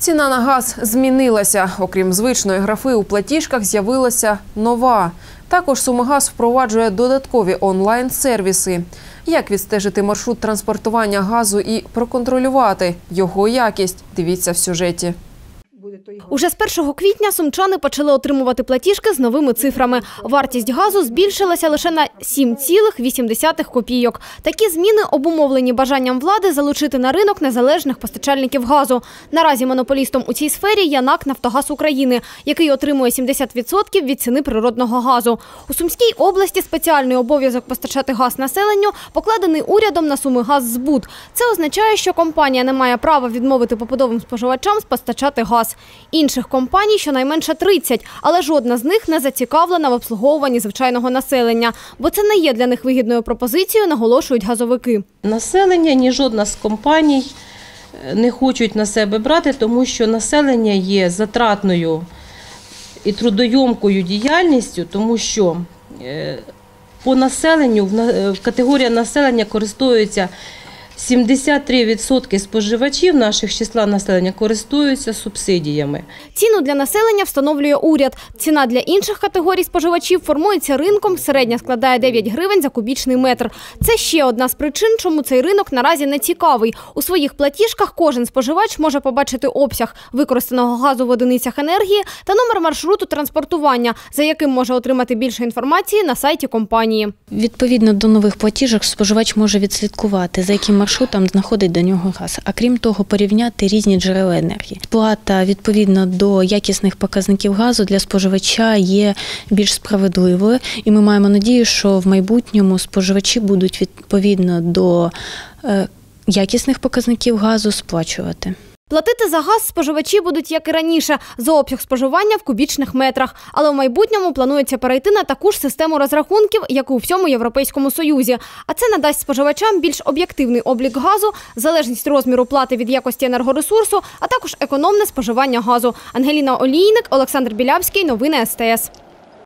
Ціна на газ змінилася. Окрім звичної графи, у платіжках з'явилася нова. Також Сумигаз впроваджує додаткові онлайн-сервіси. Як відстежити маршрут транспортування газу і проконтролювати його якість? Дивіться в сюжеті. Уже з 1 квітня сумчани почали отримувати платіжки з новими цифрами. Вартість газу збільшилася лише на 7,8 копійок. Такі зміни обумовлені бажанням влади залучити на ринок незалежних постачальників газу. Наразі монополістом у цій сфері є НАК «Нафтогаз України», який отримує 70% від ціни природного газу. У Сумській області спеціальний обов'язок постачати газ населенню покладений урядом на «Сумигаззбут». Це означає, що компанія не має права відмовити побудовим споживачам постачати газ. Інших компаній щонайменше 30, але жодна з них не зацікавлена в обслуговуванні звичайного населення, бо це не є для них вигідною пропозицією, наголошують газовики. Населення ні жодна з компаній е, не хочуть на себе брати, тому що населення є затратною і трудойомкою діяльністю, тому що е, по населенню в на- е, категорія населення користуються 73% споживачів наших числа населення користуються субсидіями. Ціну для населення встановлює уряд. Ціна для інших категорій споживачів формується ринком. Середня складає 9 гривень за кубічний метр. Це ще одна з причин, чому цей ринок наразі не цікавий. У своїх платіжках кожен споживач може побачити обсяг використаного газу в одиницях енергії та номер маршруту транспортування, за яким може отримати більше інформації на сайті компанії. Відповідно до нових платіжок, споживач може відслідкувати, за яким маршрутом знаходить до нього газ, а крім того, порівняти різні джерела енергії. Сплата відповідно до якісних показників газу для споживача є більш справедливою, і ми маємо надію, що в майбутньому споживачі будуть відповідно до е, якісних показників газу сплачувати. Платити за газ споживачі будуть, як і раніше, за обсяг споживання в кубічних метрах. Але в майбутньому планується перейти на таку ж систему розрахунків, як і у всьому Європейському Союзі. А це надасть споживачам більш об'єктивний облік газу, залежність розміру плати від якості енергоресурсу, а також економне споживання газу. Ангеліна Олійник, Олександр Білявський. Новини СТС.